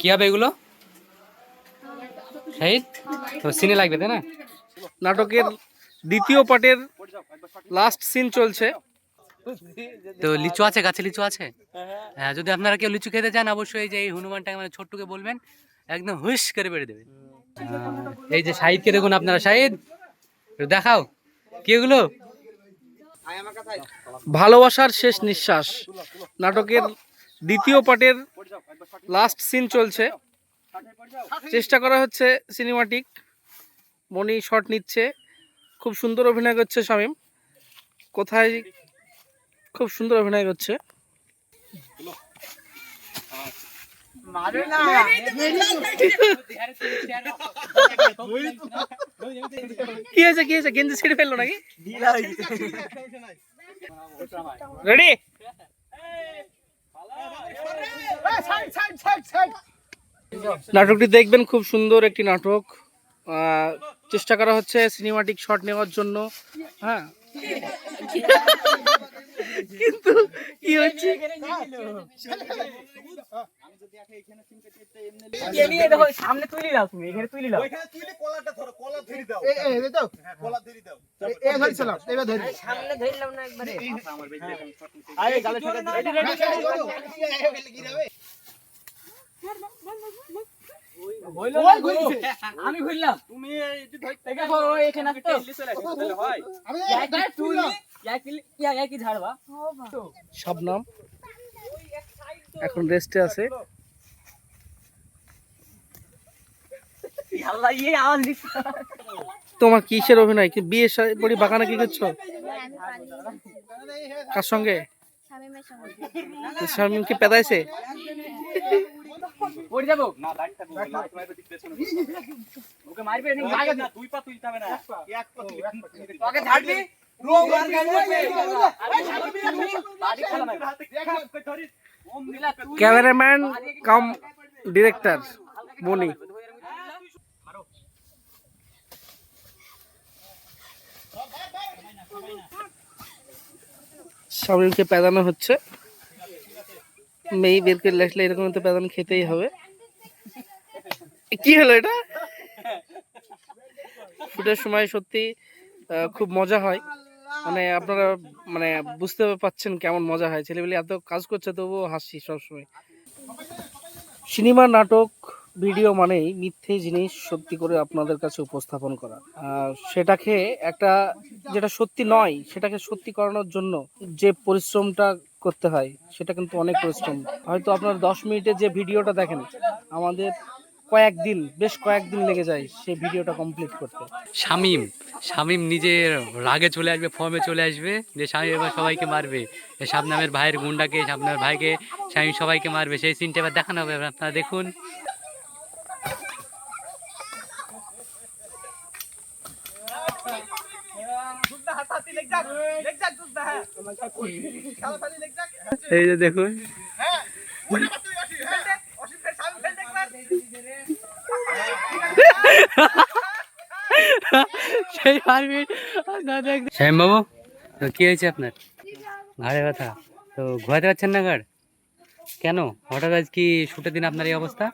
কি হবে এগুলো? শাহিদ সিনে লাগবে, তাই না? নাটকের দ্বিতীয় পার্টের লাস্ট সিন চলছে। তো লিচু আছে, গাছে লিচু আছে? হ্যাঁ যদি আপনারা কেউ লিচু খেতে চান, অবশ্যই যে এই হনুমানটাকে মানে ছোট্টুকে বলবেন, একদম হুইস করে বেড়ে দেবে। এই যে শাহিদকে দেখুন আপনারা। শাহিদ দেখাও। কি এগুলো? ভালোবাসার শেষ নিঃশ্বাস। নাটকের দ্বিতীয় পার্টের লাস্ট সিন চলছে। চেষ্টা করা হচ্ছে সিনেমাটিক মনি শট নিচ্ছে। খুব সুন্দর অভিনয় করছে শামীম। কোথায় খুব সুন্দর অভিনয় করছে। কি হয়েছে কি হয়েছে? গেঞ্জি ছিঁড়ে ফেলল নাকি? রেডি নাটকটি দেখবেন, খুব সুন্দর একটি নাটক। চেষ্টা করা হচ্ছে সিনেমাটিক শট নেওয়ার জন্য। হ্যাঁ। কিন্তু কি হচ্ছে সামনে তুলি নাও তুমি এখানে তুলি নাও সামনে ধরলাম না একবারে আমি ঘুরলাম তুমি এখানে ঝাড়বা শবনম এখন রেস্টে আছে ইয়ে ওকে মারবে অভিনয়? কি না দুই পা তুলতে হবে না। সঙ্গে পা। তোকে ঝাড়বি? ক্যামেরাম্যান কাম ডিরেক্টর মনি শামিমকে প্যাদানো হচ্ছে। মেয়ে বের করে আসলে এরকম তো পেদানো খেতেই হবে। কি হলো এটা? শুটের সময় সত্যি খুব মজা হয়। মানে আপনারা মানে বুঝতে পাচ্ছেন কেমন মজা হয়। ছেলেবেলে এত কাজ করছে, তবুও হাসি সবসময়। সিনেমা, নাটক ভিডিও মানেই মিথ্যে জিনিস সত্যি করে আপনাদের কাছে উপস্থাপন করা। সেটাকে একটা যেটা সত্যি নয়, সেটাকে সত্যি করানোর জন্য যে পরিশ্রমটা করতে হয়, সেটা কিন্তু অনেক পরিশ্রম। হয়তো আপনার দশ মিনিটে যে ভিডিওটা দেখেন, আমাদের কয়েকদিন, বেশ কয়েকদিন লেগে যায় সেই ভিডিওটা কমপ্লিট করতে। শামিম শামিম নিজের রাগে চলে আসবে ফর্মে চলে আসবে, যে শামিম এবার সবাইকে মারবে। শাবনামের ভাইয়ের গুন্ডাকে, শাবনামের ভাইকে, শামিম সবাইকে মারবে। সেই সিনটা এবার দেখানো হবে, আপনারা দেখুন। এই যে দেখুন। সেই শ্যাম বাবু তো কি হয়েছে আপনার? ঘাড়ে ব্যথা। তো ঘুমাতে পারছেন না ঘাড়? কেন? হঠাৎ আজ কি শুটের দিন আপনার এই অবস্থা?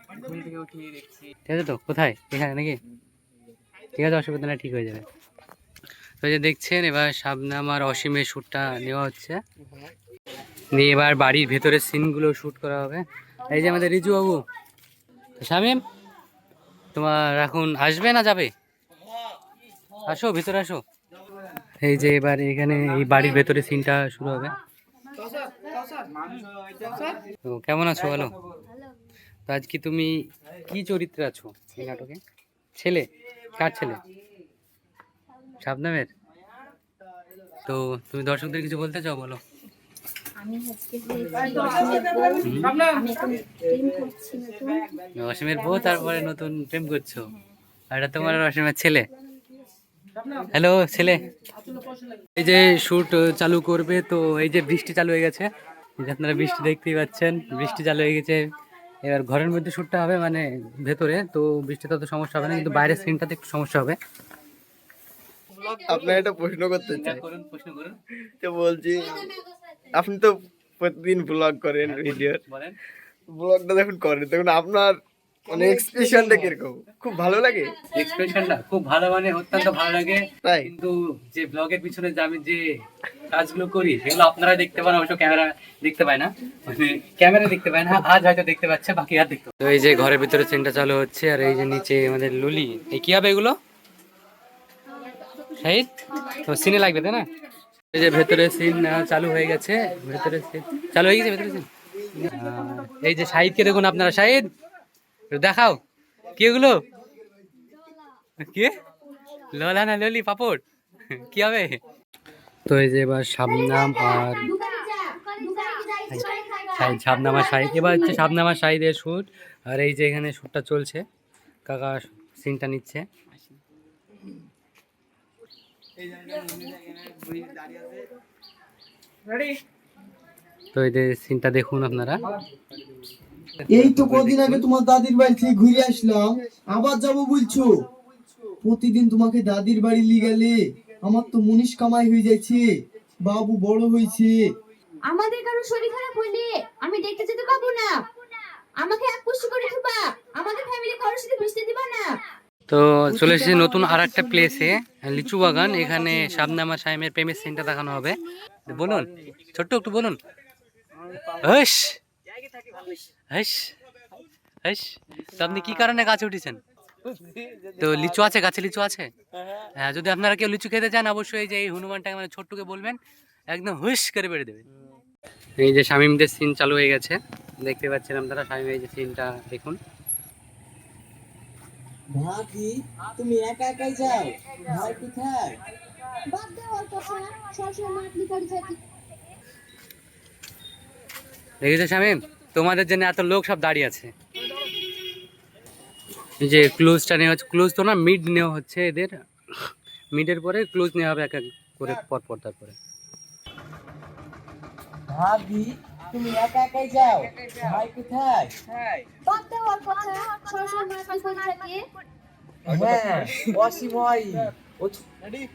ঠিক আছে তো? কোথায়? এখানে নাকি? ঠিক আছে অসুবিধা না ঠিক হয়ে যাবে। তো যে দেখছেন এবার সামনে আমার অসীমের শ্যুটটা নেওয়া হচ্ছে। নিয়ে এবার বাড়ির ভেতরের সিনগুলো শ্যুট করা হবে। এই যে আমাদের রিজু বাবু। শামিম তোমার এখন আসবে না যাবে? আসো ভেতরে আসো। এই যে এবার এখানে এই বাড়ির ভেতরে সিনটা শুরু হবে। তো কেমন আছো বলো? তো আজকে তুমি কি চরিত্রে আছো এই নাটকে? ছেলে? কার ছেলে? শাবনামের? তো তুমি দর্শকদের কিছু বলতে চাও বলো। অসীমের বউ তারপরে নতুন প্রেম করছ। আর এটা তোমার অসীমের ছেলে। হ্যালো ছেলে। এই যে শুট চালু করবে তো এই যে বৃষ্টি চালু হয়ে গেছে। যে আপনারা বৃষ্টি দেখতেই পাচ্ছেন বৃষ্টি চালু হয়ে গেছে। এবার ঘরের মধ্যে শ্যুটটা হবে মানে ভেতরে। তো বৃষ্টিতে তো সমস্যা হবে না কিন্তু বাইরের সিনটাতে একটু সমস্যা হবে। আপনার একটা প্রশ্ন করতে চাই। করুন প্রশ্ন করুন। তো বলছি আপনি তো প্রতিদিন ব্লগ করেন ভিডিও ব্লগটা যখন করেন। তখন আপনার মানে এক্সপ্রেশনটা কীরকম? খুব ভালো লাগে? এক্সপ্রেশনটা খুব ভালো মানে অত্যন্ত ভালো লাগে। তাই? কিন্তু যে ব্লগের পিছনে যে আমি যে কাজগুলো করি সেগুলো আপনারা দেখতে পান অবশ্য ক্যামেরা দেখতে পায় না। মানে ক্যামেরা দেখতে পায় না আজ হয়তো দেখতে পাচ্ছে বাকি আর দেখতে তো এই যে ঘরের ভিতরে সিনটা চালু হচ্ছে আর এই যে নিচে আমাদের লুলি এই কি হবে এগুলো? তো সিনে লাগবে, তাই না? এই যে ভেতরে সিন চালু হয়ে গেছে, ভেতরে সিন। চালু হয়ে গেছে, ভেতরে সিন? এই যে শাহিদকে দেখুন আপনারা, শাহিদ দেখাও। কি এগুলো কে? ললা না ললি পাপড়? কি হবে? তো এই যে এবার শাবনাম আর শাহিদ, শাবনাম আর শাহিদ। এবার হচ্ছে শাবনাম আর শাহিদের আর এই যে এখানে শ্যুটটা চলছে, কাকা সিনটা নিচ্ছে। তো এই যে সিনটা দেখুন আপনারা। এই তো কদিন আগে তোমার দাদির বাড়ি থেকে ঘুরে আসলাম। আবার যাব বলছো? প্রতিদিন তোমাকে দাদির বাড়ি নিয়ে গেলে আমার তো মুনিশ কামাই হয়ে যাচ্ছে বাবু বড় হয়েছে। আমাদের কারও শরীর খারাপ হইলে আমি দেখতে যেতে পাবো না আমাকে এক পুষ্টি করে থুবা আমাদের ফ্যামিলি কারোর সাথে মিশতে দিবা না তো চলে এসেছি নতুন আর একটা প্লেসে লিচু বাগান। এখানে শাবনাম আর সাইমের প্রেমের সিনটা দেখানো হবে। বলুন ছোট্ট একটু বলুন। হস! হস! হস! তো আপনি কি কারণে গাছে উঠেছেন? তো লিচু আছে গাছে লিচু আছে? হ্যাঁ যদি আপনারা কেউ লিচু খেতে চান অবশ্যই এই যে এই হনুমানটাকে মানে ছোট্টকে বলবেন একদম হুশ করে বেড়ে দেবে। এই যে শামিমদের সিন চালু হয়ে গেছে। দেখতে পাচ্ছেন আপনারা শামিম এই যে সিনটা দেখুন। ভাবি তুমি একা একাই যাও? ভাই কোথায়? বাদ দেওয়ার কথা। সবসময় মাতলি করে থাকি দেখেছ শামিম? তোমাদের জন্য এত লোক সব দাঁড়িয়ে আছে। যে ক্লোজটা নেওয়া হচ্ছে ক্লোজ তো না মিড নেওয়া হচ্ছে এদের। মিডের পরে ক্লোজ নেওয়া হবে এক এক করে পর পর তারপরে ভাবি তুমি একা একাই যাও। ভাই কোথায়? হ্যাঁ। অসীম ভাই। ও